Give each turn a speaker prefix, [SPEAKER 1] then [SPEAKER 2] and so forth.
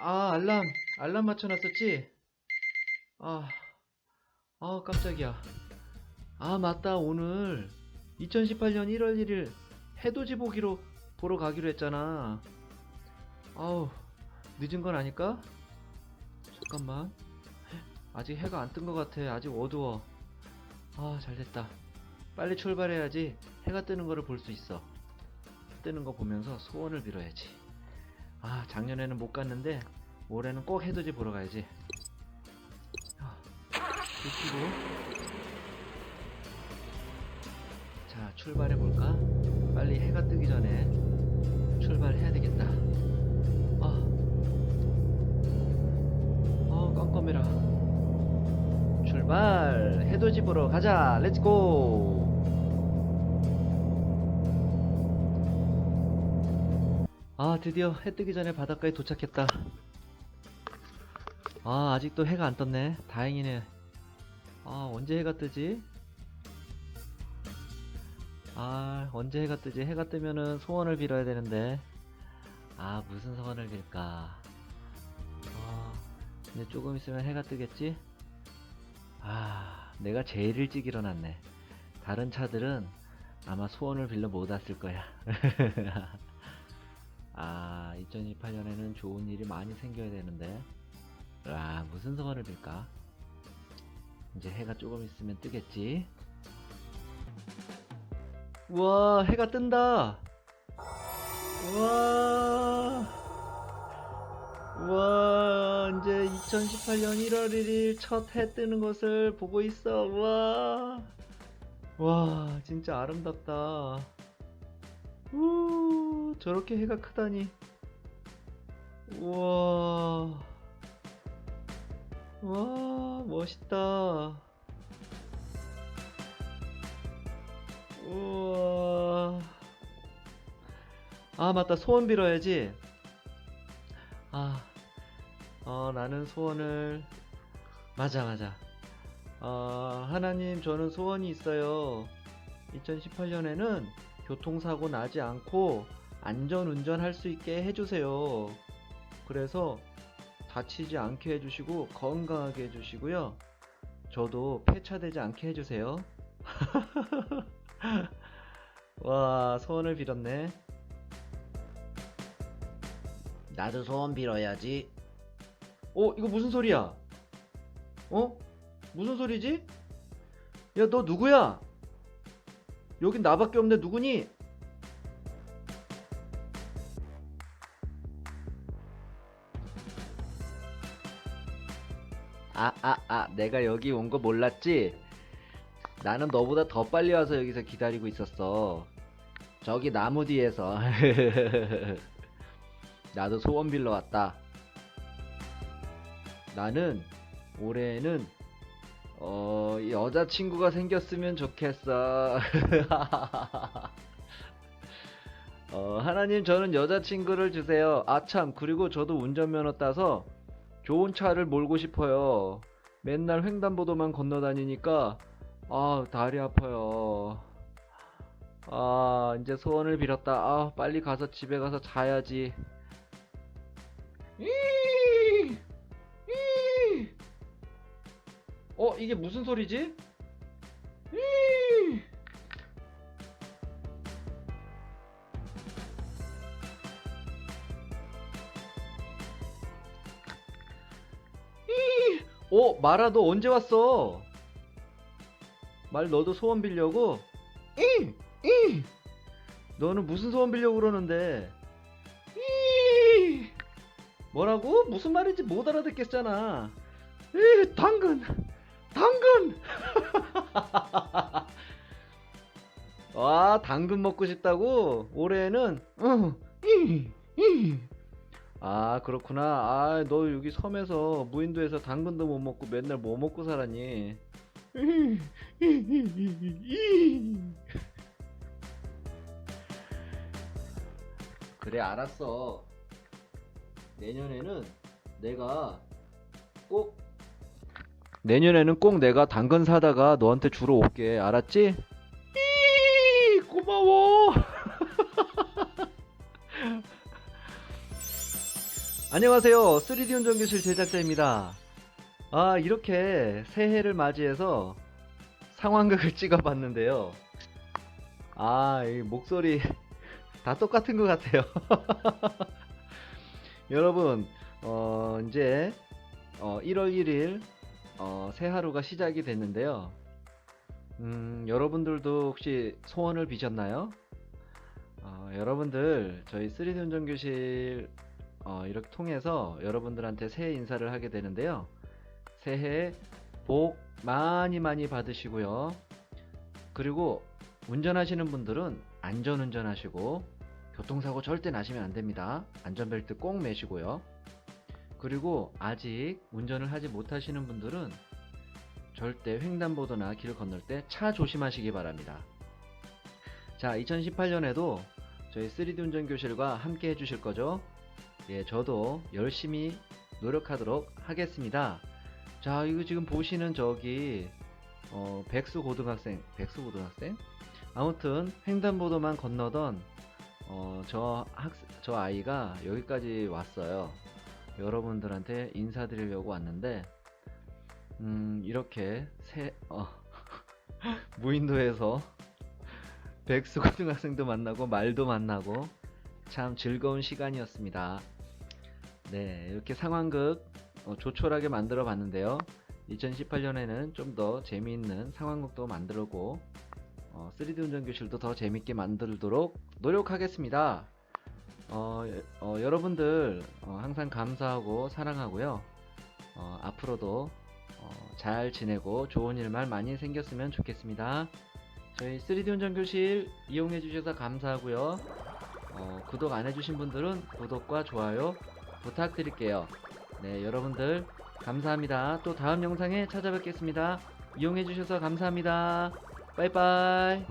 [SPEAKER 1] 아, 알람, 알람 맞춰놨었지? 아, 아, 깜짝이야. 아, 맞다. 오늘 2018년 1월 1일 해돋이 보기로 보러 가기로 했잖아. 아우, 늦은 건 아닐까? 잠깐만. 아직 해가 안 뜬 것 같아. 아직 어두워. 아, 잘 됐다. 빨리 출발해야지 해가 뜨는 거를 볼 수 있어. 뜨는 거 보면서 소원을 빌어야지. 아, 작년에는 못 갔는데 올해는 꼭 해돋이 보러 가야지. 아, 불 켜고. 자, 출발해 볼까? 빨리 해가 뜨기 전에 출발해야 되겠다. 아, 어, 깜깜해라. 출발! 해돋이 보러 가자! 렛츠고! 아, 드디어 해 뜨기 전에 바닷가에 도착했다. 아, 아직도 해가 안 떴네. 다행이네. 아, 언제 해가 뜨지? 아, 언제 해가 뜨지? 해가 뜨면은 소원을 빌어야 되는데. 아, 무슨 소원을 빌까? 아, 이제 조금 있으면 해가 뜨겠지? 아, 내가 제일 일찍 일어났네. 다른 차들은 아마 소원을 빌려 못 왔을 거야. 아, 2028년에는 좋은 일이 많이 생겨야 되는데. 아, 무슨 소원을 빌까? 이제 해가 조금 있으면 뜨겠지? 우와, 해가 뜬다! 우와, 우와, 이제 2018년 1월 1일 첫 해 뜨는 것을 보고 있어. 우와, 와, 진짜 아름답다. 우, 저렇게 해가 크다니. 우와, 와, 멋있다. 우와. 아, 맞다. 소원 빌어야지. 아, 어, 나는 소원을, 맞아, 맞아. 어, 하나님, 저는 소원이 있어요. 2018년에는 교통사고 나지 않고 안전 운전할 수 있게 해주세요. 그래서 다치지 않게 해주시고 건강하게 해주시고요. 저도 폐차되지 않게 해주세요. 와, 소원을 빌었네.
[SPEAKER 2] 나도 소원 빌어야지.
[SPEAKER 1] 어, 이거 무슨 소리야? 어? 무슨 소리지? 야, 너 누구야? 여긴 나밖에 없네. 누구니? 아, 아, 아, 내가 여기 온 거 몰랐지? 나는 너보다 더 빨리 와서 여기서 기다리고 있었어. 저기 나무 뒤에서. 나도 소원 빌러 왔다. 나는 올해는 어 여자친구가 생겼으면 좋겠어. 어 하나님 저는 여자친구를 주세요. 아참 그리고 저도 운전면허 따서 좋은 차를 몰고 싶어요. 맨날 횡단보도만 건너다니니까 아 다리 아파요. 아 이제 소원을 빌었다. 아 빨리 가서 집에 가서 자야지. 어, 이게 무슨 소리지? 이! 이! 어, 마라 너 언제 왔어? 말 너도 소원 빌려고? 이! 이! 너는 무슨 소원 빌려고 그러는데? 이! 뭐라고? 무슨 말인지 못 알아듣겠잖아. 이 당근, 당근. 와, 당근 먹고 싶다고? 올해는. 아, 그렇구나. 아, 너 여기 섬에서 무인도에서 당근도 못 먹고 맨날 뭐 먹고 살았니? 그래, 알았어. 내년에는 내가 꼭 내년에는 꼭 내가 당근 사다가 너한테 주러 올게 알았지? 이 고마워 안녕하세요. 3D 운전교실 제작자입니다. 아, 이렇게 새해를 맞이해서 상황극을 찍어봤는데요. 아, 이 목소리 다 똑같은 것 같아요. 여러분, 어, 이제 어, 1월 1일 어, 새 하루가 시작이 됐는데요. 음, 여러분들도 혹시 소원을 비셨나요? 어, 여러분들 저희 3D 운전교실 어, 이렇게 통해서 여러분들한테 새해 인사를 하게 되는데요. 새해 복 많이 많이 받으시고요. 그리고 운전하시는 분들은 안전 운전 하시고 교통사고 절대 나시면 안 됩니다. 안전벨트 꼭 매시고요. 그리고 아직 운전을 하지 못하시는 분들은 절대 횡단보도나 길 건널 때 차 조심하시기 바랍니다. 자, 2018년에도 저희 3D 운전 교실과 함께 해주실 거죠? 예, 저도 열심히 노력하도록 하겠습니다. 자, 이거 지금 보시는 저기, 어, 백수 고등학생, 백수 고등학생? 아무튼, 횡단보도만 건너던, 어, 저 학, 저 아이가 여기까지 왔어요. 여러분들한테 인사드리려고 왔는데, 음, 이렇게 새, 어, 무인도에서 백수 고등학생도 만나고 말도 만나고 참 즐거운 시간이었습니다. 네, 이렇게 상황극 어, 조촐하게 만들어 봤는데요. 2018년에는 좀 더 재미있는 상황극도 만들고 어, 3D 운전교실도 더 재밌게 만들도록 노력하겠습니다. 어, 여- 어, 여러분들 어, 항상 감사하고 사랑하고요. 어, 앞으로도 어, 잘 지내고 좋은 일만 많이 생겼으면 좋겠습니다. 저희 3D 운전 교실 이용해 주셔서 감사하고요. 어, 구독 안 해주신 분들은 구독과 좋아요 부탁드릴게요. 네, 여러분들 감사합니다. 또 다음 영상에 찾아뵙겠습니다. 이용해 주셔서 감사합니다. 빠이빠이.